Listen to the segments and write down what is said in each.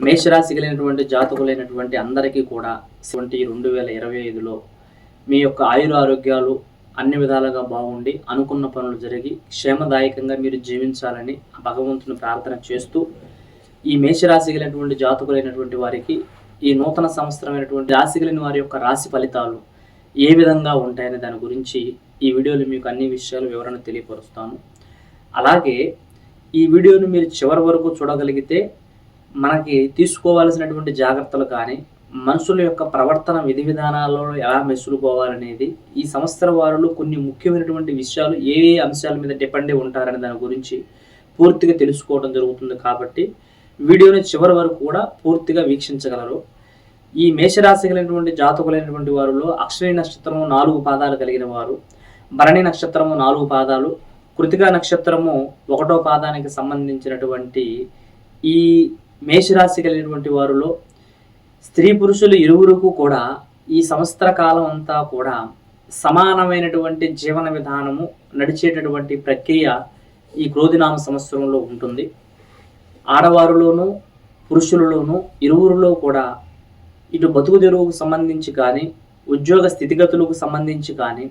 మేషరాశి కలిగినటువంటి జాతకులైనటువంటి అందరికీ కూడా ట్వంటీ రెండు వేల ఇరవై ఐదులో మీ యొక్క ఆయుర ఆరోగ్యాలు అన్ని విధాలుగా బాగుండి అనుకున్న పనులు జరిగి క్షేమదాయకంగా మీరు జీవించాలని భగవంతుని ప్రార్థన చేస్తూ ఈ మేషరాశి కలిగినటువంటి జాతకులైనటువంటి వారికి ఈ నూతన సంవత్సరమైనటువంటి రాశి కలిగిన వారి యొక్క రాశి ఫలితాలు ఏ విధంగా ఉంటాయనే దాని గురించి ఈ వీడియోలో మీకు అన్ని విషయాలు వివరణ తెలియపరుస్తాను. అలాగే ఈ వీడియోను మీరు చివరి వరకు చూడగలిగితే మనకి తీసుకోవాల్సినటువంటి జాగ్రత్తలు కానీ మనుషుల యొక్క ప్రవర్తన విధి విధానాలలో ఎలా మెసులుకోవాలనేది ఈ సంవత్సర వారిలో కొన్ని ముఖ్యమైనటువంటి విషయాలు ఏ ఏ అంశాల మీద డిపెండ్ ఉంటారనే దాని గురించి పూర్తిగా తెలుసుకోవడం జరుగుతుంది కాబట్టి వీడియోని చివరి వరకు కూడా పూర్తిగా వీక్షించగలరు. ఈ మేషరాశి కలిగినటువంటి జాతకులైనటువంటి వారిలో అక్షయ నక్షత్రము నాలుగు పాదాలు కలిగిన వారు భరణి నక్షత్రము నాలుగు పాదాలు కృతికా నక్షత్రము ఒకటో పాదానికి సంబంధించినటువంటి ఈ మేషరాశి కలిగినటువంటి వారిలో స్త్రీ పురుషులు ఇరువురుకు కూడా ఈ సంవత్సర కాలం అంతా కూడా సమానమైనటువంటి జీవన విధానము నడిచేటటువంటి ప్రక్రియ ఈ క్రోధినామ సంవత్సరంలో ఉంటుంది. ఆడవారిలోనూ పురుషులలోనూ ఇరువురిలో కూడా ఇటు బతుకు తెరువుకు సంబంధించి కానీ ఉద్యోగ స్థితిగతులకు సంబంధించి కానీ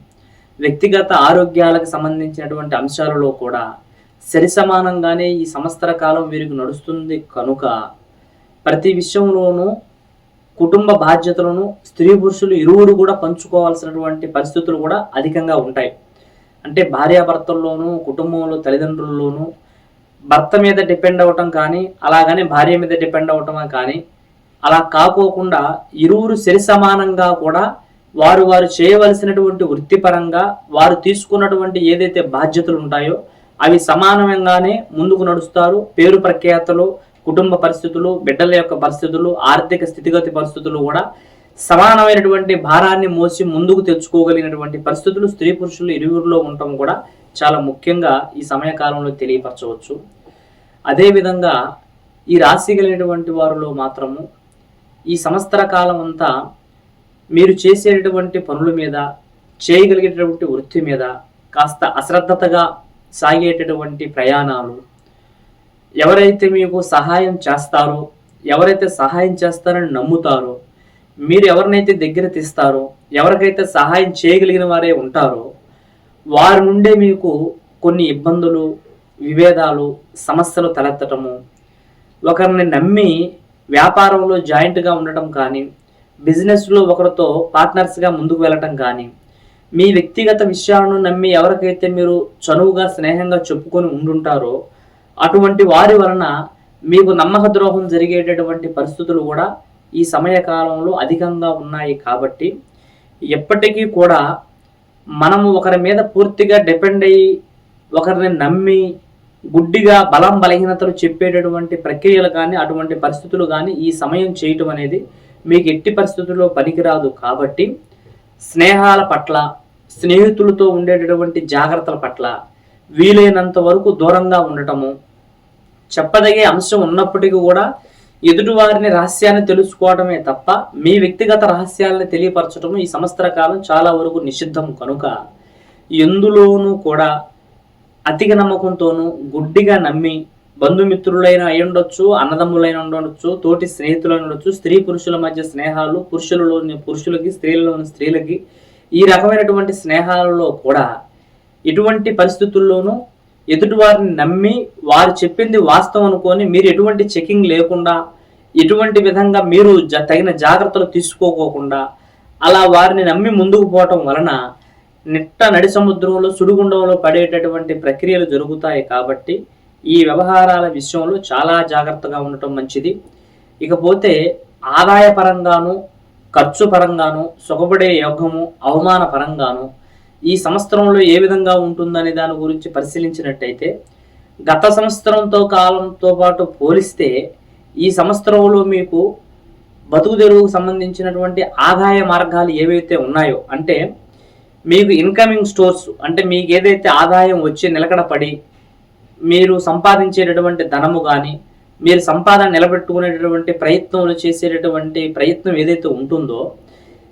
వ్యక్తిగత ఆరోగ్యాలకు సంబంధించినటువంటి అంశాలలో కూడా సరి సమానంగానే ఈ సంవత్సర కాలం వీరికి నడుస్తుంది కనుక ప్రతి విషయంలోనూ కుటుంబ బాధ్యతలను స్త్రీ పురుషులు ఇరువురు కూడా పంచుకోవాల్సినటువంటి పరిస్థితులు కూడా అధికంగా ఉంటాయి. అంటే భార్యాభర్తల్లోనూ కుటుంబంలో తల్లిదండ్రుల్లోనూ భర్త మీద డిపెండ్ అవ్వటం కానీ అలాగనే భార్య మీద డిపెండ్ అవ్వటం కానీ అలా కాకోకుండా ఇరువురు సరి సమానంగా కూడా వారు వారు చేయవలసినటువంటి వృత్తిపరంగా వారు తీసుకున్నటువంటి ఏదైతే బాధ్యతలు ఉంటాయో అవి సమానంగానే ముందుకు నడుస్తారు. పేరు ప్రఖ్యాతలు కుటుంబ పరిస్థితులు బిడ్డల యొక్క పరిస్థితులు ఆర్థిక స్థితిగతి పరిస్థితులు కూడా సమానమైనటువంటి భారాన్ని మోసి ముందుకు తెచ్చుకోగలిగినటువంటి పరిస్థితులు స్త్రీ పురుషులు ఇరువురిలో ఉండటం కూడా చాలా ముఖ్యంగా ఈ సమయకాలంలో తెలియపరచవచ్చు. అదేవిధంగా ఈ రాశి కలిగినటువంటి వారిలో మాత్రము ఈ సంవత్సర కాలం అంతా మీరు చేసేటటువంటి పనుల మీద చేయగలిగేటటువంటి వృత్తి మీద కాస్త అశ్రద్ధతగా సాగేటటువంటి ప్రయాణాలు ఎవరైతే మీకు సహాయం చేస్తారో ఎవరైతే సహాయం చేస్తారని నమ్ముతారో మీరు ఎవరినైతే దగ్గర తీస్తారో ఎవరికైతే సహాయం చేయగలిగిన వారే ఉంటారో వారి నుండే మీకు కొన్ని ఇబ్బందులు విభేదాలు సమస్యలు తలెత్తటము ఒకరిని నమ్మి వ్యాపారంలో జాయింట్గా ఉండటం కానీ బిజినెస్లో ఒకరితో పార్ట్నర్స్గా ముందుకు వెళ్ళటం కానీ మీ వ్యక్తిగత విషయాలను నమ్మి ఎవరికైతే మీరు చనువుగా స్నేహంగా చెప్పుకొని ఉండుంటారో అటువంటి వారి వలన మీకు నమ్మక ద్రోహం జరిగేటటువంటి పరిస్థితులు కూడా ఈ సమయకాలంలో అధికంగా ఉన్నాయి కాబట్టి ఎప్పటికీ కూడా మనము ఒకరి మీద పూర్తిగా డిపెండ్ అయ్యి ఒకరిని నమ్మి గుడ్డిగా బలం బలహీనతలు చెప్పేటటువంటి ప్రక్రియలు కానీ అటువంటి పరిస్థితులు కానీ ఈ సమయం చేయటం అనేది మీకు ఎట్టి పరిస్థితుల్లో పనికిరాదు కాబట్టి స్నేహాల పట్ల స్నేహితులతో ఉండేటటువంటి జాగ్రత్తల పట్ల వీలైనంత వరకు దూరంగా ఉండటము చెప్పదగే అంశం ఉన్నప్పటికీ కూడా ఎదుటివారిని రహస్యాన్ని తెలుసుకోవడమే తప్ప మీ వ్యక్తిగత రహస్యాలను తెలియపరచడం ఈ సంవత్సర కాలం చాలా వరకు నిషిద్ధం కనుక ఎందులోనూ కూడా అతిగా నమ్మకంతోనూ గుడ్డిగా నమ్మి బంధుమిత్రులైన అయి ఉండొచ్చు అన్నదమ్ములైన ఉండొచ్చు తోటి స్నేహితులైన ఉండొచ్చు స్త్రీ పురుషుల మధ్య స్నేహాలు పురుషులలోని పురుషులకి స్త్రీలలోని స్త్రీలకి ఈ రకమైనటువంటి స్నేహాలలో కూడా ఎటువంటి పరిస్థితుల్లోనూ ఎదుటివారిని నమ్మి వారు చెప్పింది వాస్తవం అనుకొని మీరు ఎటువంటి చెకింగ్ లేకుండా ఎటువంటి విధంగా మీరు జ తగిన జాగ్రత్తలు తీసుకోకోకుండా అలా వారిని నమ్మి ముందుకు పోవటం వలన నిట్ట నడి సముద్రంలో సుడిగుండంలో పడేటటువంటి ప్రక్రియలు జరుగుతాయి కాబట్టి ఈ వ్యవహారాల విషయంలో చాలా జాగ్రత్తగా ఉండటం మంచిది. ఇకపోతే ఆదాయ పరంగాను ఖర్చు పరంగాను సుఖపడే యోగము అవమాన పరంగాను ఈ సంవత్సరంలో ఏ విధంగా ఉంటుందనే దాని గురించి పరిశీలించినట్టయితే గత సంవత్సరంతో కాలంతో పాటు పోలిస్తే ఈ సంవత్సరంలో మీకు బతుకు తెరువుకు సంబంధించినటువంటి ఆదాయ మార్గాలు ఏవైతే ఉన్నాయో అంటే మీకు ఇన్కమింగ్ స్టోర్స్ అంటే మీకు ఏదైతే ఆదాయం వచ్చి నిలకడ పడి మీరు సంపాదించేటటువంటి ధనము కానీ మీరు సంపాదన నిలబెట్టుకునేటటువంటి ప్రయత్నంలో చేసేటటువంటి ప్రయత్నం ఏదైతే ఉంటుందో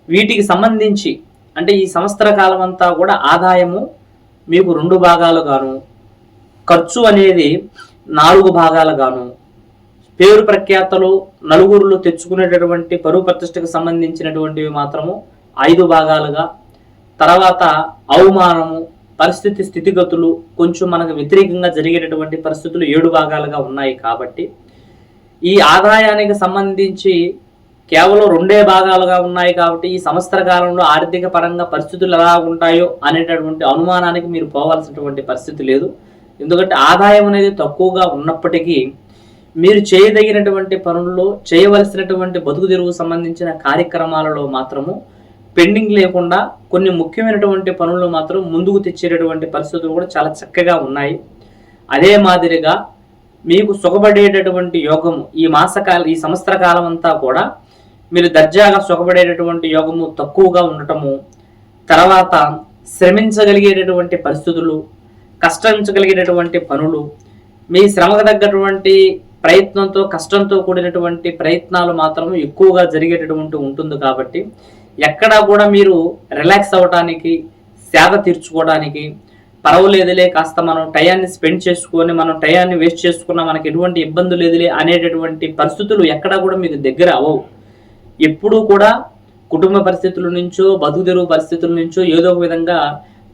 వీటికి సంబంధించి అంటే ఈ సంవత్సర కాలం అంతా కూడా ఆదాయము మీకు రెండు భాగాలుగాను ఖర్చు అనేది నాలుగు భాగాలుగాను పేరు ప్రఖ్యాతలు నలుగురులు తెచ్చుకునేటటువంటి పరువు ప్రతిష్టకు సంబంధించినటువంటివి మాత్రము ఐదు భాగాలుగా తర్వాత అవమానము పరిస్థితి స్థితిగతులు కొంచెం మనకు వ్యతిరేకంగా జరిగేటటువంటి పరిస్థితులు ఏడు భాగాలుగా ఉన్నాయి కాబట్టి ఈ ఆదాయానికి సంబంధించి కేవలం రెండే భాగాలుగా ఉన్నాయి కాబట్టి ఈ సంవత్సర కాలంలో ఆర్థిక పరంగా పరిస్థితులు ఎలా ఉంటాయో అనేటటువంటి అనుమానానికి మీరు పోవాల్సినటువంటి పరిస్థితి లేదు. ఎందుకంటే ఆదాయం అనేది తక్కువగా ఉన్నప్పటికీ మీరు చేయదగినటువంటి పనుల్లో చేయవలసినటువంటి బతుకు తెరువు సంబంధించిన కార్యక్రమాలలో మాత్రము పెండింగ్ లేకుండా కొన్ని ముఖ్యమైనటువంటి పనులు మాత్రం ముందుకు తెచ్చేటటువంటి పరిస్థితులు కూడా చాలా చక్కగా ఉన్నాయి. అదే మాదిరిగా మీకు సుఖపడేటటువంటి యోగము ఈ మాసకాల ఈ సంవత్సర కాలం అంతా కూడా మీరు దర్జాగా సుఖపడేటటువంటి యోగము తక్కువగా ఉండటము తర్వాత శ్రమించగలిగేటటువంటి పరిస్థితులు కష్టించగలిగేటటువంటి పనులు మీ శ్రమకు తగ్గటువంటి ప్రయత్నంతో కష్టంతో కూడినటువంటి ప్రయత్నాలు మాత్రం ఎక్కువగా జరిగేటటువంటి ఉంటుంది కాబట్టి ఎక్కడా కూడా మీరు రిలాక్స్ అవ్వడానికి సేద తీర్చుకోవడానికి పర్వాలేదులే కాస్త మనం టయాన్ని స్పెండ్ చేసుకొని మనం టయాన్ని వేస్ట్ చేసుకున్నా మనకి ఎటువంటి ఇబ్బందులు లేదులే అనేటటువంటి పరిస్థితులు ఎక్కడా కూడా మీకు దగ్గర అవ్వవు. ఎప్పుడూ కూడా కుటుంబ పరిస్థితుల నుంచో బతుకుదెరువు పరిస్థితుల నుంచో ఏదో ఒక విధంగా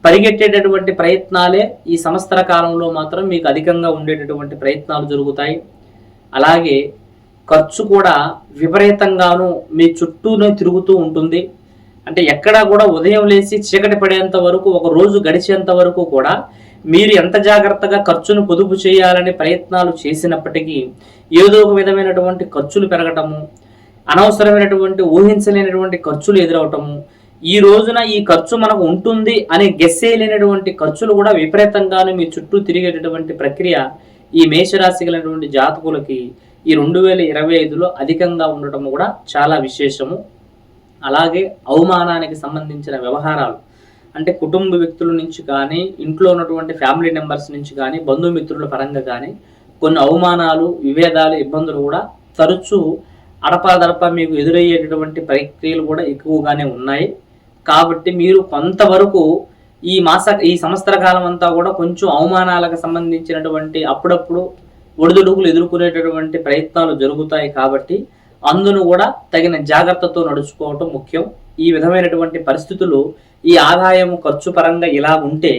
పరిగెట్టేటటువంటి ప్రయత్నాలే ఈ సంవత్సర కాలంలో మాత్రం మీకు అధికంగా ఉండేటటువంటి ప్రయత్నాలు జరుగుతాయి. అలాగే ఖర్చు కూడా విపరీతంగాను మీ చుట్టూనే తిరుగుతూ ఉంటుంది. అంటే ఎక్కడా కూడా ఉదయం లేచి చీకటి పడేంత వరకు ఒక రోజు గడిచేంత వరకు కూడా మీరు ఎంత జాగ్రత్తగా ఖర్చును పొదుపు చేయాలని ప్రయత్నాలు చేసినప్పటికీ ఏదో ఒక విధమైనటువంటి ఖర్చులు పెరగటము అనవసరమైనటువంటి ఊహించలేనటువంటి ఖర్చులు ఎదురవటము ఈ రోజున ఈ ఖర్చు మనకు ఉంటుంది అని గెస్సేయలేనటువంటి ఖర్చులు కూడా విపరీతంగాను మీ చుట్టూ తిరిగేటటువంటి ప్రక్రియ ఈ మేషరాశి కలిగినటువంటి జాతకులకి ఈ రెండు వేల ఇరవై ఐదులో అధికంగా ఉండటం కూడా చాలా విశేషము. అలాగే అవమానానికి సంబంధించిన వ్యవహారాలు. అంటే కుటుంబ వ్యక్తుల నుంచి కానీ ఇంట్లో ఉన్నటువంటి ఫ్యామిలీ మెంబర్స్ నుంచి కానీ బంధుమిత్రుల పరంగా కానీ కొన్ని అవమానాలు విభేదాలు ఇబ్బందులు కూడా తరచూ అడపాదడప మీకు ఎదురయ్యేటటువంటి ప్రక్రియలు కూడా ఎక్కువగానే ఉన్నాయి. కాబట్టి మీరు కొంతవరకు ఈ మాస ఈ సంవత్సర కాలం అంతా కూడా కొంచెం అవమానాలకు సంబంధించినటువంటి అప్పుడప్పుడు ఒడిదుడుకులు ఎదుర్కొనేటటువంటి ప్రయత్నాలు జరుగుతాయి కాబట్టి అందును కూడా తగిన జాగ్రత్తతో నడుచుకోవటం ముఖ్యం. ఈ విధమైనటువంటి పరిస్థితులు ఈ ఆదాయం ఖర్చు పరంగా ఇలా ఉంటే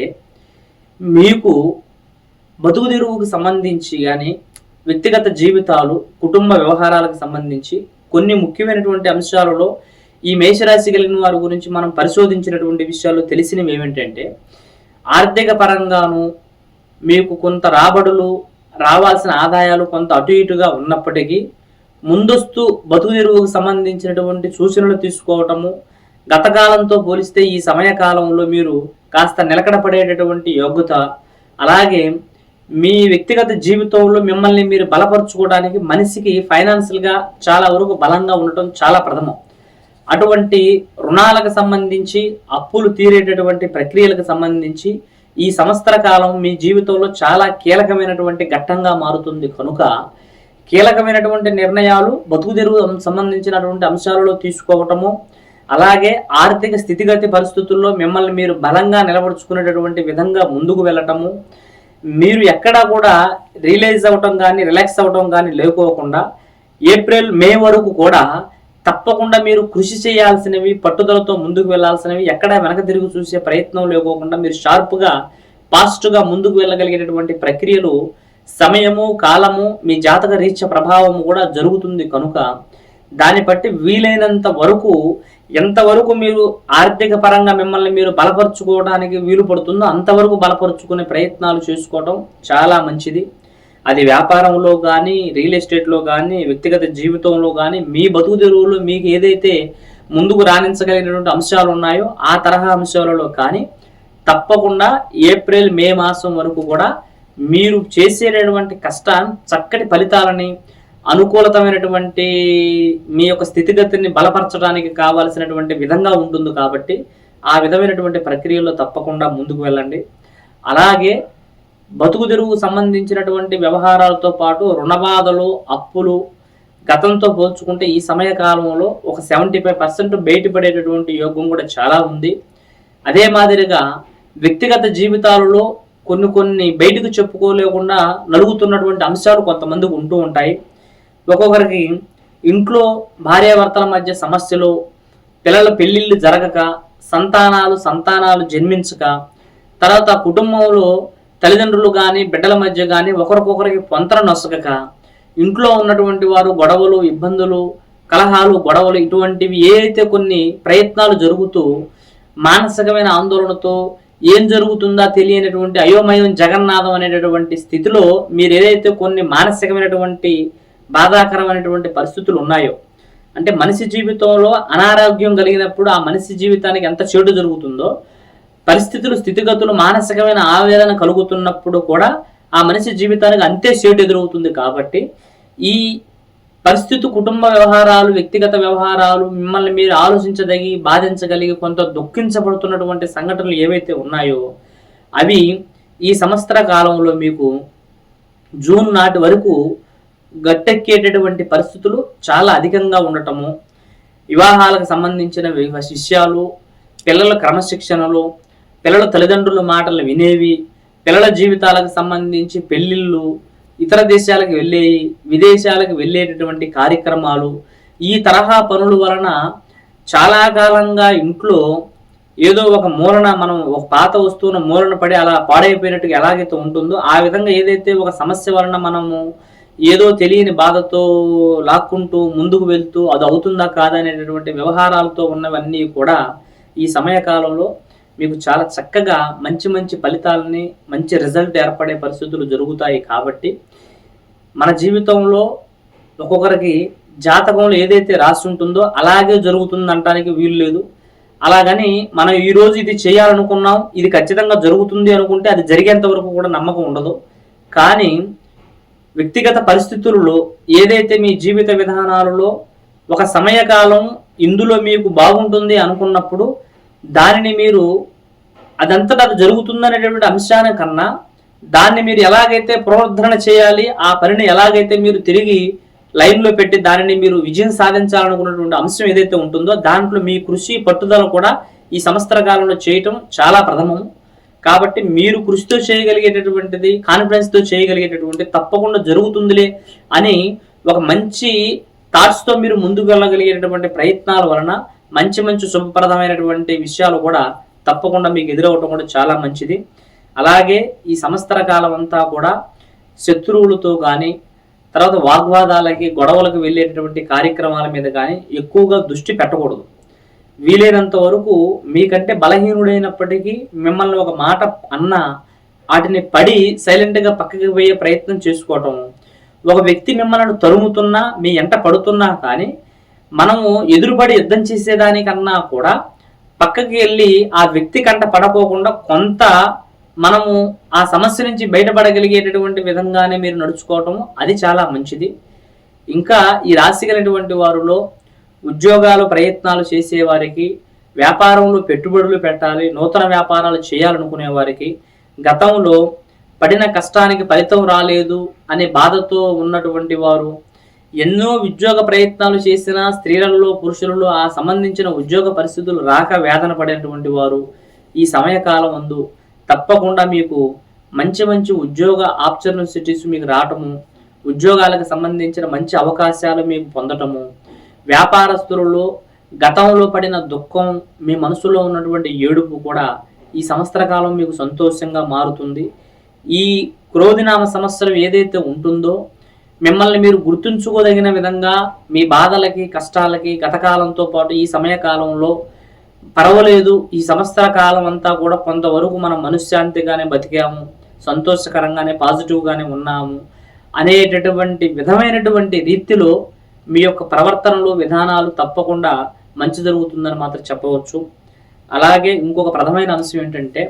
మీకు బతుకు సంబంధించి కానీ వ్యక్తిగత జీవితాలు కుటుంబ వ్యవహారాలకు సంబంధించి కొన్ని ముఖ్యమైనటువంటి అంశాలలో ఈ మేషరాశి కలిగిన వారి గురించి మనం పరిశోధించినటువంటి విషయాలు తెలిసినవి ఏమిటంటే ఆర్థిక పరంగాను మీకు కొంత రాబడులు రావాల్సిన ఆదాయాలు కొంత అటు ఇటుగా ఉన్నప్పటికీ ముందస్తు బతుకు తెరువుకు సంబంధించినటువంటి సూచనలు తీసుకోవటము గతకాలంతో పోలిస్తే ఈ సమయకాలంలో మీరు కాస్త నిలకడపడేటటువంటి యోగ్యత అలాగే మీ వ్యక్తిగత జీవితంలో మిమ్మల్ని మీరు బలపరుచుకోవడానికి మనిషికి ఫైనాన్షియల్గా చాలా వరకు బలంగా ఉండటం చాలా ప్రథమం. అటువంటి రుణాలకు సంబంధించి అప్పులు తీరేటటువంటి ప్రక్రియలకు సంబంధించి ఈ సంవత్సర కాలం మీ జీవితంలో చాలా కీలకమైనటువంటి ఘట్టంగా మారుతుంది. కనుక కీలకమైనటువంటి నిర్ణయాలు బతుకు తెరువు సంబంధించినటువంటి అంశాలలో తీసుకోవటము అలాగే ఆర్థిక స్థితిగతి పరిస్థితుల్లో మిమ్మల్ని మీరు బలంగా నిలబడుచుకునేటటువంటి విధంగా ముందుకు వెళ్ళటము మీరు ఎక్కడా కూడా రిలీజ్ అవ్వటం కానీ రిలాక్స్ అవ్వటం కానీ లేకోకుండా ఏప్రిల్ మే వరకు కూడా తప్పకుండా మీరు కృషి చేయాల్సినవి పట్టుదలతో ముందుకు వెళ్ళాల్సినవి ఎక్కడ వెనక తిరిగి చూసే ప్రయత్నం లేకోకుండా మీరు షార్ప్గా ఫాస్ట్గా ముందుకు వెళ్ళగలిగేటటువంటి ప్రక్రియలు సమయము కాలము మీ జాతక రీత్య ప్రభావము కూడా జరుగుతుంది కనుక దాన్ని బట్టి వీలైనంత వరకు ఎంతవరకు మీరు ఆర్థిక పరంగా మిమ్మల్ని మీరు బలపరుచుకోవడానికి వీలు పడుతుందో అంతవరకు బలపరుచుకునే ప్రయత్నాలు చేసుకోవడం చాలా మంచిది. అది వ్యాపారంలో కానీ రియల్ ఎస్టేట్లో కానీ వ్యక్తిగత జీవితంలో కానీ మీ బతుకు తెరువులో మీకు ఏదైతే ముందుకు రాణించగలిగినటువంటి అంశాలు ఉన్నాయో ఆ తరహా అంశాలలో కానీ తప్పకుండా ఏప్రిల్ మే మాసం వరకు కూడా మీరు చేసేటటువంటి కష్టాన్ని చక్కటి ఫలితాలని అనుకూలతమైనటువంటి మీ యొక్క స్థితిగతిని బలపరచడానికి కావాల్సినటువంటి విధంగా ఉంటుంది కాబట్టి ఆ విధమైనటువంటి ప్రక్రియలో తప్పకుండా ముందుకు వెళ్ళండి. అలాగే బతుకు సంబంధించినటువంటి వ్యవహారాలతో పాటు రుణబాధలు అప్పులు గతంతో పోల్చుకుంటే ఈ సమయ కాలంలో ఒక సెవెంటీ ఫైవ్ పర్సెంట్ బయటపడేటటువంటి యోగం కూడా చాలా ఉంది. అదే మాదిరిగా వ్యక్తిగత జీవితాలలో కొన్ని కొన్ని బయటకు చెప్పుకోలేకుండా నలుగుతున్నటువంటి అంశాలు కొంతమందికి ఉంటూ ఉంటాయి. ఒక్కొక్కరికి ఇంట్లో భార్యాభర్తల మధ్య సమస్యలు పిల్లల పెళ్ళిళ్ళు జరగక సంతానాలు సంతానాలు జన్మించక తర్వాత కుటుంబంలో తల్లిదండ్రులు కానీ బిడ్డల మధ్య కానీ ఒకరికొకరికి పొంతన నొసగక ఇంట్లో ఉన్నటువంటి వారు గొడవలు ఇబ్బందులు కలహాలు గొడవలు ఇటువంటివి ఏదైతే కొన్ని ప్రయత్నాలు జరుగుతూ మానసికమైన ఆందోళనతో ఏం జరుగుతుందా తెలియనటువంటి అయోమయం జగన్నాథం అనేటటువంటి స్థితిలో మీరు ఏదైతే కొన్ని మానసికమైనటువంటి బాధాకరమైనటువంటి పరిస్థితులు ఉన్నాయో అంటే మనిషి జీవితంలో అనారోగ్యం కలిగినప్పుడు ఆ మనిషి జీవితానికి ఎంత చెడు జరుగుతుందో పరిస్థితులు స్థితిగతులు మానసికమైన ఆవేదన కలుగుతున్నప్పుడు కూడా ఆ మనిషి జీవితానికి అంతే సేటు ఎదురవుతుంది కాబట్టి ఈ పరిస్థితి కుటుంబ వ్యవహారాలు వ్యక్తిగత వ్యవహారాలు మిమ్మల్ని మీరు ఆలోచించదగి బాధించగలిగి కొంత దుఃఖించబడుతున్నటువంటి సంఘటనలు ఏవైతే ఉన్నాయో అవి ఈ సంవత్సర కాలంలో మీకు జూన్ నాటి వరకు గట్టెక్కేటటువంటి పరిస్థితులు చాలా అధికంగా ఉండటము వివాహాలకు సంబంధించిన విషయాలు పిల్లల క్రమశిక్షణలు పిల్లల తల్లిదండ్రుల మాటలు వినేవి పిల్లల జీవితాలకు సంబంధించి పెళ్ళిళ్ళు ఇతర దేశాలకు వెళ్ళేవి విదేశాలకు వెళ్ళేటటువంటి కార్యక్రమాలు ఈ తరహా పనుల వలన చాలా కాలంగా ఇంట్లో ఏదో ఒక మూలన మనం ఒక పాత వస్తువును మూలన పడి అలా పాడైపోయినట్టుగా ఎలాగైతే ఉంటుందో ఆ విధంగా ఏదైతే ఒక సమస్య వలన మనము ఏదో తెలియని బాధతో లాక్కుంటూ ముందుకు వెళ్తూ అది అవుతుందా కాదా? అనేటటువంటి వ్యవహారాలతో ఉన్నవన్నీ కూడా ఈ సమయకాలంలో మీకు చాలా చక్కగా మంచి మంచి ఫలితాలని మంచి రిజల్ట్ ఏర్పడే పరిస్థితులు జరుగుతాయి కాబట్టి మన జీవితంలో ఒక్కొక్కరికి జాతకంలో ఏదైతే రాసి ఉంటుందో అలాగే జరుగుతుంది అనడానికి వీలు లేదు. అలాగని మనం ఈరోజు ఇది చేయాలనుకున్నాం ఇది ఖచ్చితంగా జరుగుతుంది అనుకుంటే అది జరిగేంత వరకు కూడా నమ్మకం ఉండదు. కానీ వ్యక్తిగత పరిస్థితులలో ఏదైతే మీ జీవిత విధానాలలో ఒక సమయకాలం ఇందులో మీకు బాగుంటుంది అనుకున్నప్పుడు దానిని మీరు అదంతటా అది జరుగుతుందనేటువంటి అంశాన్ని కన్నా దాన్ని మీరు ఎలాగైతే పునరుద్ధరణ చేయాలి ఆ పనిని ఎలాగైతే మీరు తిరిగి లైన్లో పెట్టి దానిని మీరు విజయం సాధించాలనుకున్నటువంటి అంశం ఏదైతే ఉంటుందో దాంట్లో మీ కృషి పట్టుదల కూడా ఈ సంవత్సర కాలంలో చేయటం చాలా ప్రథమం. కాబట్టి మీరు కృషితో చేయగలిగేటటువంటిది కాన్ఫిడెన్స్తో చేయగలిగేటటువంటి తప్పకుండా జరుగుతుందిలే అని ఒక మంచి థాట్స్తో మీరు ముందుకు వెళ్ళగలిగేటటువంటి ప్రయత్నాల వలన మంచి మంచి శుభప్రదమైనటువంటి విషయాలు కూడా తప్పకుండా మీకు ఎదురవటం కూడా చాలా మంచిది. అలాగే ఈ సంవత్సర కాలం అంతా కూడా శత్రువులతో కానీ తర్వాత వాగ్వాదాలకి గొడవలకు వెళ్ళేటటువంటి కార్యక్రమాల మీద కానీ ఎక్కువగా దృష్టి పెట్టకూడదు. వీలైనంత వరకు మీకంటే బలహీనుడైనప్పటికీ మిమ్మల్ని ఒక మాట అన్న వాటిని పడి సైలెంట్గా పక్కకి పోయే ప్రయత్నం చేసుకోవటం. ఒక వ్యక్తి మిమ్మల్ని తరుముతున్నా మీ ఎంట పడుతున్నా కానీ మనము ఎదురుపడి యుద్ధం చేసేదానికన్నా కూడా పక్కకి వెళ్ళి ఆ వ్యక్తి కంట పడపోకుండా కొంత మనము ఆ సమస్య నుంచి బయటపడగలిగేటటువంటి విధంగానే మీరు నడుచుకోవటం అది చాలా మంచిది. ఇంకా ఈ రాశి కలిగినటువంటి వారిలో ఉద్యోగాలు ప్రయత్నాలు చేసేవారికి వ్యాపారంలో పెట్టుబడులు పెట్టాలి నూతన వ్యాపారాలు చేయాలనుకునే వారికి గతంలో పడిన కష్టానికి ఫలితం రాలేదు అనే బాధతో ఉన్నటువంటి వారు ఎన్నో ఉద్యోగ ప్రయత్నాలు చేసిన స్త్రీలలో పురుషులలో ఆ సంబంధించిన ఉద్యోగ పరిస్థితులు రాక వేదన పడేటువంటి వారు ఈ సమయకాలం అందు తప్పకుండా మీకు మంచి మంచి ఉద్యోగ ఆపర్చునిటీస్ మీకు రావటము ఉద్యోగాలకు సంబంధించిన మంచి అవకాశాలు మీకు పొందటము వ్యాపారస్తులలో గతంలో పడిన దుఃఖం మీ మనసులో ఉన్నటువంటి ఏడుపు కూడా ఈ సంవత్సర కాలం మీకు సంతోషంగా మారుతుంది. ఈ క్రోధినామ సంవత్సరం ఏదైతే ఉంటుందో మిమ్మల్ని మీరు గుర్తుంచుకోదగిన విధంగా మీ బాధలకి కష్టాలకి గతకాలంతో పాటు ఈ సమయకాలంలో పర్వాలేదు. ఈ సంవత్సర కాలం అంతా కూడా కొంతవరకు మనం మనశ్శాంతిగానే బతికాము సంతోషకరంగానే పాజిటివ్గానే ఉన్నాము అనేటటువంటి విధమైనటువంటి రీతిలో మీ యొక్క ప్రవర్తనలు విధానాలు తప్పకుండా మంచి జరుగుతుందని మాత్రం చెప్పవచ్చు. అలాగే ఇంకొక ప్రధానమైన అంశం ఏంటంటే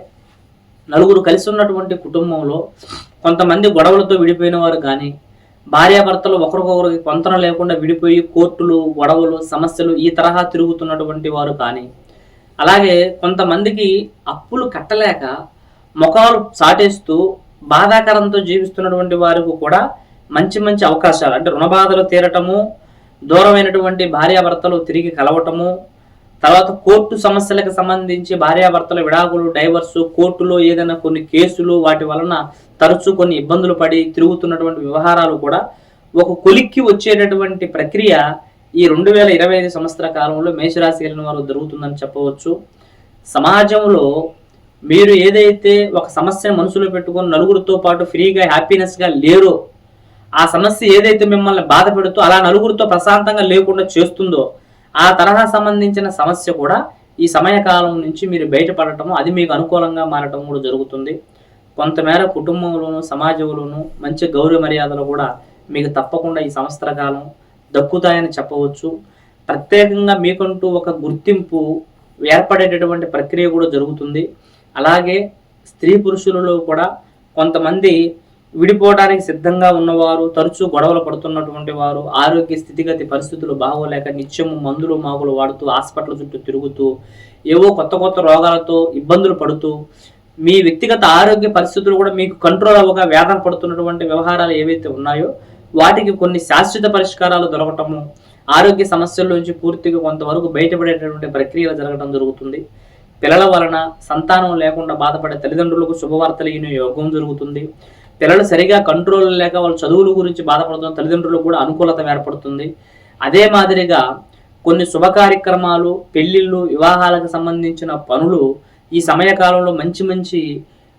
నలుగురు కలిసి ఉన్నటువంటి కుటుంబంలో కొంతమంది గొడవలతో విడిపోయిన వారు కానీ భార్యాభర్తలు ఒకరికొకరికి పొంతన లేకుండా విడిపోయి కోర్టులు గొడవలు సమస్యలు ఈ తరహా తిరుగుతున్నటువంటి వారు కానీ అలాగే కొంతమందికి అప్పులు కట్టలేక ముఖాలు సాటేస్తూ బాధాకరంతో జీవిస్తున్నటువంటి వారికి కూడా మంచి మంచి అవకాశాలు అంటే రుణ బాధలు తీరటము దూరమైనటువంటి భార్యాభర్తలు తిరిగి కలవటము తర్వాత కోర్టు సమస్యలకు సంబంధించి భార్యాభర్తల విడాకులు డైవర్సు కోర్టులో ఏదైనా కొన్ని కేసులు వాటి వలన తరచూ కొన్ని ఇబ్బందులు పడి తిరుగుతున్నటువంటి వ్యవహారాలు కూడా ఒక కొలిక్కి వచ్చేటటువంటి ప్రక్రియ ఈ రెండు వేల ఇరవై ఐదు సంవత్సర కాలంలో మేషరాశి వెళ్ళిన వారు జరుగుతుందని చెప్పవచ్చు. సమాజంలో మీరు ఏదైతే ఒక సమస్యను మనసులో పెట్టుకొని నలుగురితో పాటు ఫ్రీగా హ్యాపీనెస్గా లేరో ఆ సమస్య ఏదైతే మిమ్మల్ని బాధ పెడుతూ అలా నలుగురితో ప్రశాంతంగా లేకుండా చేస్తుందో ఆ తరహా సంబంధించిన సమస్య కూడా ఈ సమయకాలం నుంచి మీరు బయటపడటము అది మీకు అనుకూలంగా మారటం కూడా జరుగుతుంది. కొంతమేర కుటుంబంలోను సమాజంలోను మంచి గౌరవ మర్యాదలు కూడా మీకు తప్పకుండా ఈ సంవత్సర కాలం దక్కుతాయని చెప్పవచ్చు. ప్రత్యేకంగా మీకంటూ ఒక గుర్తింపు ఏర్పడేటటువంటి ప్రక్రియ కూడా జరుగుతుంది. అలాగే స్త్రీ పురుషులలో కూడా కొంతమంది విడిపోవడానికి సిద్ధంగా ఉన్నవారు తరచూ గొడవలు పడుతున్నటువంటి వారు ఆరోగ్య స్థితిగతి పరిస్థితులు బాగోలేక నిత్యము మందులు మాగులు వాడుతూ హాస్పిటల్ చుట్టూ తిరుగుతూ ఏవో కొత్త కొత్త రోగాలతో ఇబ్బందులు పడుతూ మీ వ్యక్తిగత ఆరోగ్య పరిస్థితులు కూడా మీకు కంట్రోల్ అవ్వగా వేదన పడుతున్నటువంటి వ్యవహారాలు ఏవైతే ఉన్నాయో వాటికి కొన్ని శాశ్వత పరిష్కారాలు దొరకటము ఆరోగ్య సమస్యల నుంచి పూర్తిగా కొంతవరకు బయటపడేటటువంటి ప్రక్రియలు జరగడం జరుగుతుంది. పిల్లల వలన సంతానం లేకుండా బాధపడే తల్లిదండ్రులకు శుభవార్తలు ఈయన యోగం జరుగుతుంది. పిల్లలు సరిగా కంట్రోల్ లేక వాళ్ళ చదువుల గురించి బాధపడుతున్న తల్లిదండ్రులకు కూడా అనుకూలత ఏర్పడుతుంది. అదే మాదిరిగా కొన్ని శుభ కార్యక్రమాలు పెళ్ళిళ్ళు వివాహాలకు సంబంధించిన పనులు ఈ సమయకాలంలో మంచి మంచి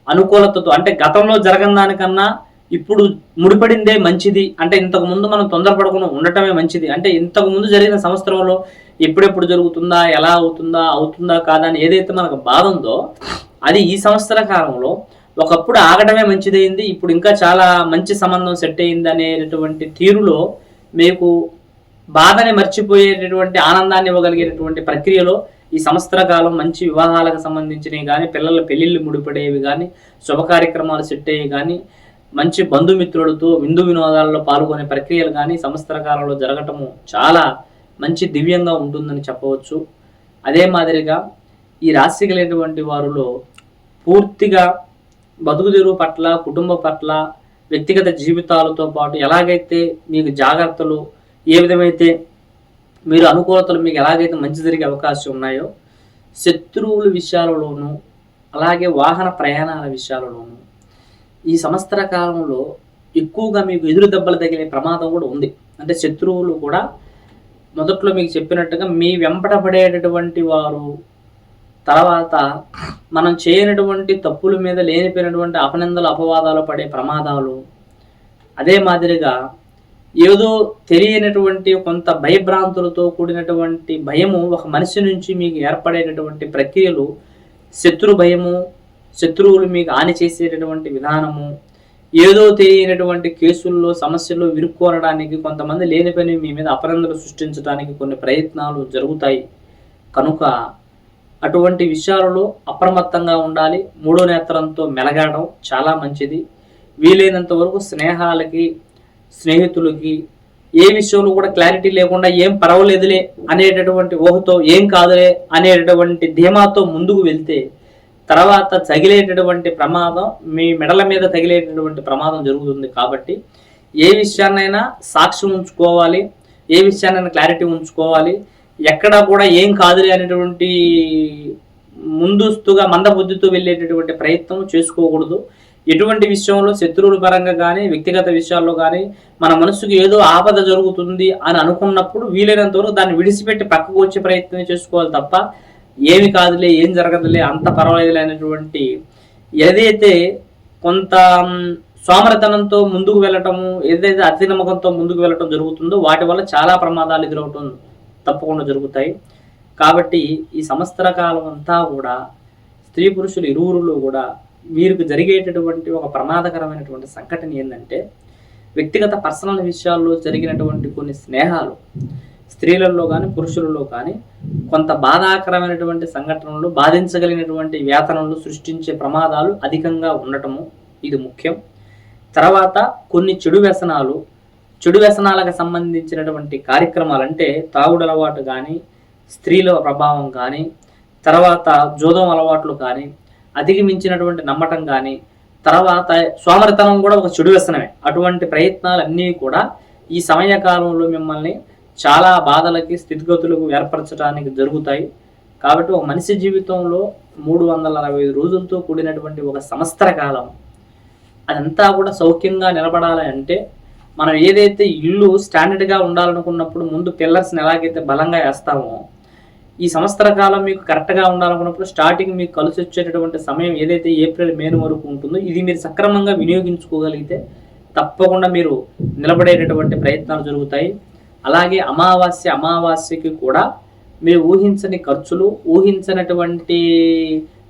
అనుకూలతతో అంటే గతంలో జరగని దానికన్నా ఇప్పుడు ముడిపడిందే మంచిది. అంటే ఇంతకు ముందు మనం తొందరపడకుండా ఉండటమే మంచిది. అంటే ఇంతకు ముందు జరిగిన సంవత్సరంలో ఎప్పుడెప్పుడు జరుగుతుందా ఎలా అవుతుందా అవుతుందా కాదా అని ఏదైతే మనకు బాధ ఉందో అది ఈ సంవత్సర కాలంలో ఒకప్పుడు ఆగడమే మంచిదైంది ఇప్పుడు ఇంకా చాలా మంచి సంబంధం సెట్ అయింది అనేటటువంటి తీరులో మీకు బాధని మర్చిపోయేటటువంటి ఆనందాన్ని ఇవ్వగలిగేటటువంటి ప్రక్రియలో ఈ సంవత్సర కాలం మంచి వివాహాలకు సంబంధించినవి కానీ పిల్లల పెళ్ళిళ్ళు ముడిపడేవి కానీ శుభ కార్యక్రమాలు సెట్ అయ్యి కానీ మంచి బంధుమిత్రులతో విందు వినోదాలలో పాల్గొనే ప్రక్రియలు కానీ సంవత్సర కాలంలో జరగటము చాలా మంచి దివ్యంగా ఉంటుందని చెప్పవచ్చు. అదే మాదిరిగా ఈ రాశి కలిగినటువంటి వారిలో పూర్తిగా బతుకు తెరువు పట్ల కుటుంబ పట్ల వ్యక్తిగత జీవితాలతో పాటు ఎలాగైతే మీకు జాగ్రత్తలు ఏ విధమైతే మీరు అనుకూలతలు మీకు ఎలాగైతే మంచి జరిగే అవకాశం ఉన్నాయో శత్రువుల విషయాలలోనూ అలాగే వాహన ప్రయాణాల విషయాలలోనూ ఈ సంవత్సర కాలంలో ఎక్కువగా మీకు ఎదురు దెబ్బలు తగిలే ప్రమాదం కూడా ఉంది. అంటే శత్రువులు కూడా మొదట్లో మీకు చెప్పినట్టుగా మీ వెంపట పడేటటువంటి వారు తర్వాత మనం చేయనటువంటి తప్పుల మీద లేనిపోయినటువంటి అపనిందలు అపవాదాలు పడే ప్రమాదాలు అదే మాదిరిగా ఏదో తెలియనటువంటి కొంత భయభ్రాంతులతో కూడినటువంటి భయము ఒక మనిషి నుంచి మీకు ఏర్పడేటటువంటి ప్రక్రియలు శత్రు భయము శత్రువులు మీకు హాని చేసేటటువంటి విధానము ఏదో తెలియనటువంటి కేసుల్లో సమస్యల్లో విరుక్కోనడానికి కొంతమంది లేని పని మీ మీద అపనందలు సృష్టించడానికి కొన్ని ప్రయత్నాలు జరుగుతాయి. కనుక అటువంటి విషయాలలో అప్రమత్తంగా ఉండాలి. మూడో నేత్రంతో మెలగాడడం చాలా మంచిది. వీలైనంత వరకు స్నేహాలకి స్నేహితులకి ఏ విషయంలో కూడా క్లారిటీ లేకుండా ఏం పర్వాలేదులే అనేటటువంటి ఊహతో ఏం కాదులే అనేటటువంటి ధీమాతో ముందుకు వెళ్తే తర్వాత తగిలేటటువంటి ప్రమాదం మీ మెడల మీద తగిలేటటువంటి ప్రమాదం జరుగుతుంది కాబట్టి ఏ విషయాన్నైనా సాక్ష్యం ఉంచుకోవాలి. ఏ విషయాన్నైనా క్లారిటీ ఉంచుకోవాలి. ఎక్కడ కూడా ఏం కాదులే అనేటువంటి ముందస్తుగా మందబుద్ధితో వెళ్ళేటటువంటి ప్రయత్నం చేసుకోకూడదు. ఎటువంటి విషయంలో శత్రువుల పరంగా కానీ వ్యక్తిగత విషయాల్లో కానీ మన మనసుకు ఏదో ఆపద జరుగుతుంది అని అనుకున్నప్పుడు వీలైనంత వరకు దాన్ని విడిచిపెట్టి పక్కకు వచ్చే ప్రయత్నం చేసుకోవాలి తప్ప ఏమి కాదులే ఏం జరగదులే అంత పర్వాలేదులే అనేటువంటి ఏదైతే కొంత సోమరతనంతో ముందుకు వెళ్ళటము ఏదైతే అతి నమ్మకంతో ముందుకు వెళ్ళటం జరుగుతుందో వాటి వల్ల చాలా ప్రమాదాలు ఎదురవుతుంది. తప్పకుండా జరుగుతాయి. కాబట్టి ఈ సంవత్సర కాలం అంతా కూడా స్త్రీ పురుషులు ఇరువురులో కూడా వీరికి జరిగేటటువంటి ఒక ప్రమాదకరమైనటువంటి సంఘటన ఏంటంటే వ్యక్తిగత పర్సనల్ విషయాల్లో జరిగినటువంటి కొన్ని స్నేహాలు స్త్రీలలో కానీ పురుషులలో కానీ కొంత బాధాకరమైనటువంటి సంఘటనలు బాధించగలిగినటువంటి వేతనలు సృష్టించే ప్రమాదాలు అధికంగా ఉండటము ఇది ముఖ్యం. తర్వాత కొన్ని చెడు వ్యసనాలు చెడు వ్యసనాలకు సంబంధించినటువంటి కార్యక్రమాలు అంటే తాగుడు అలవాటు కానీ స్త్రీల ప్రభావం కానీ తర్వాత జోదం అలవాట్లు కానీ అధిగమించినటువంటి నమ్మటం కానీ తర్వాత సోమరితనం కూడా ఒక చెడు వ్యసనమే. అటువంటి ప్రయత్నాలన్నీ కూడా ఈ సమయకాలంలో మిమ్మల్ని చాలా బాధలకి స్థితిగతులకు ఏర్పరచడానికి జరుగుతాయి. కాబట్టి ఒక మనిషి జీవితంలో మూడు వందల అరవై ఐదు రోజులతో కూడినటువంటి ఒక సంవత్సర కాలం అదంతా కూడా సౌఖ్యంగా నిలబడాలి అంటే మనం ఏదైతే ఇల్లు స్టాండర్డ్గా ఉండాలనుకున్నప్పుడు ముందు పిల్లర్స్ని ఎలాగైతే బలంగా వేస్తామో ఈ సంవత్సర కాలం మీకు కరెక్ట్గా ఉండాలనుకున్నప్పుడు స్టార్టింగ్ మీకు కలిసి వచ్చేటటువంటి సమయం ఏదైతే ఏప్రిల్ మే వరకు ఉంటుందో ఇది మీరు సక్రమంగా వినియోగించుకోగలిగితే తప్పకుండా మీరు నిలబడేటటువంటి ప్రయత్నాలు జరుగుతాయి. అలాగే అమావాస్య అమావాస్యకి కూడా మీరు ఊహించని ఖర్చులు ఊహించనటువంటి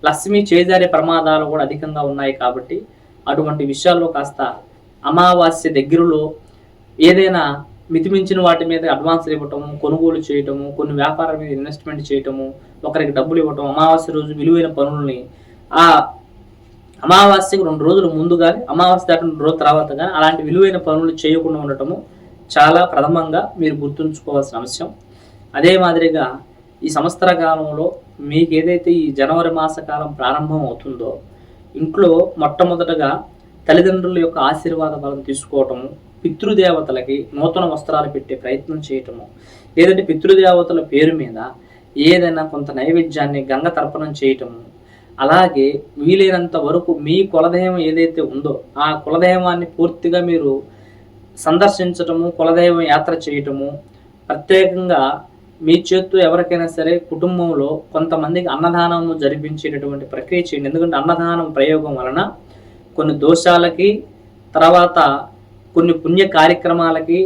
లక్ష్మి చేజారే ప్రమాదాలు కూడా అధికంగా ఉన్నాయి కాబట్టి అటువంటి విషయాల్లో కాస్త అమావాస్య దగ్గరలో ఏదైనా మితిమించిన వాటి మీద అడ్వాన్స్లు ఇవ్వటము కొనుగోలు చేయటము కొన్ని వ్యాపారాల మీద ఇన్వెస్ట్మెంట్ చేయటము ఒకరికి డబ్బులు ఇవ్వటం అమావాస్య రోజు విలువైన పనులని ఆ అమావాస్యకు రెండు రోజులు ముందు కానీ అమావాస్య దాటిన రెండు రోజుల తర్వాత కానీ అలాంటి విలువైన పనులు చేయకుండా ఉండటము చాలా ప్రథమంగా మీరు గుర్తుంచుకోవాల్సిన అంశం అదే మాదిరిగా ఈ సంవత్సర కాలంలో మీకు ఏదైతే ఈ జనవరి మాస కాలం ప్రారంభం అవుతుందో ఇంట్లో మొట్టమొదటగా తల్లిదండ్రుల యొక్క ఆశీర్వాద బలం తీసుకోవటము పితృదేవతలకి నూతన వస్త్రాలు పెట్టే ప్రయత్నం చేయటము లేదంటే పితృదేవతల పేరు మీద ఏదైనా కొంత నైవేద్యాన్ని గంగ తర్పణం చేయటము అలాగే వీలైనంత వరకు మీ కులదైవం ఏదైతే ఉందో ఆ కులదైవాన్ని పూర్తిగా మీరు సందర్శించటము కులదైవం యాత్ర చేయటము ప్రత్యేకంగా మీ చేత్తో ఎవరికైనా సరే కుటుంబంలో కొంతమందికి అన్నదానము జరిపించేటటువంటి ప్రక్రియ చేయండి. ఎందుకంటే అన్నదానం ప్రయోగం వలన కొన్ని దోషాలకి తర్వాత కొన్ని పుణ్య కార్యక్రమాలకి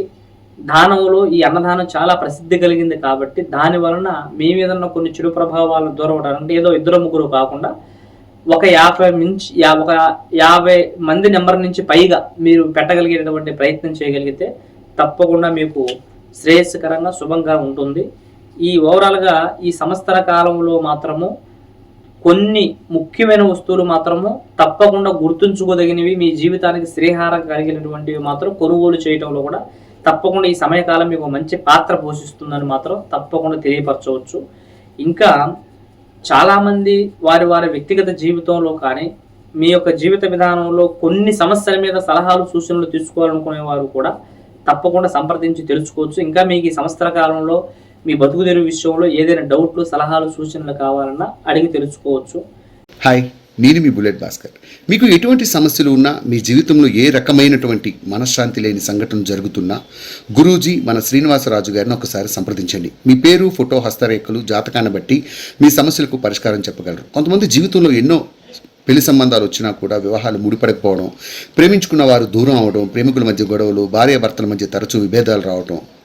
దానంలో ఈ అన్నదానం చాలా ప్రసిద్ధి కలిగింది కాబట్టి దాని వలన మీ మీద ఉన్న కొన్ని చెడు ప్రభావాలను దూరం అవడానికి అంటే ఏదో ఇద్దరు ముగ్గురు కాకుండా ఒక యాభై మించి యా ఒక యాభై మంది నెంబర్ నుంచి పైగా మీరు పెట్టగలిగేటటువంటి ప్రయత్నం చేయగలిగితే తప్పకుండా మీకు శ్రేయస్కరంగా శుభంగా ఉంటుంది. ఈ ఓవరాల్గా ఈ సంవత్సర కాలంలో మాత్రము కొన్ని ముఖ్యమైన వస్తువులు మాత్రము తప్పకుండా గుర్తుంచుకోదగినవి మీ జీవితానికి శ్రీహారం కలిగినటువంటివి మాత్రం కొనుగోలు చేయటంలో కూడా తప్పకుండా ఈ సమయకాలం మీకు మంచి పాత్ర పోషిస్తుందని మాత్రం తప్పకుండా తెలియపరచవచ్చు. ఇంకా చాలామంది వారి వారి వ్యక్తిగత జీవితంలో కానీ మీ యొక్క జీవిత విధానంలో కొన్ని సమస్యల మీద సలహాలు సూచనలు తీసుకోవాలనుకునే వారు కూడా తప్పకుండా సంప్రదించి తెలుసుకోవచ్చు. ఇంకా మీకు ఈ సంవత్సర కాలంలో మీ బతుకు తెరువు విషయంలో ఏదైనా డౌట్లు సలహాలు సూచనలు కావాలన్నా అడిగి తెలుసుకోవచ్చు. హాయ్ నేను మీ బుల్లెట్ భాస్కర్. మీకు ఎటువంటి సమస్యలు ఉన్నా మీ జీవితంలో ఏ రకమైనటువంటి మనశ్శాంతి లేని సంఘటన జరుగుతున్నా గురూజీ మన శ్రీనివాసరాజు గారిని ఒకసారి సంప్రదించండి. మీ పేరు ఫోటో హస్తరేఖలు జాతకాన్ని బట్టి మీ సమస్యలకు పరిష్కారం చెప్పగలరు. కొంతమంది జీవితంలో ఎన్నో పెళ్ళి సంబంధాలు వచ్చినా కూడా వివాహాలు ముడిపడకపోవడం ప్రేమించుకున్న వారు దూరం అవడం ప్రేమికుల మధ్య గొడవలు భార్యాభర్తల మధ్య తరచూ విభేదాలు రావడం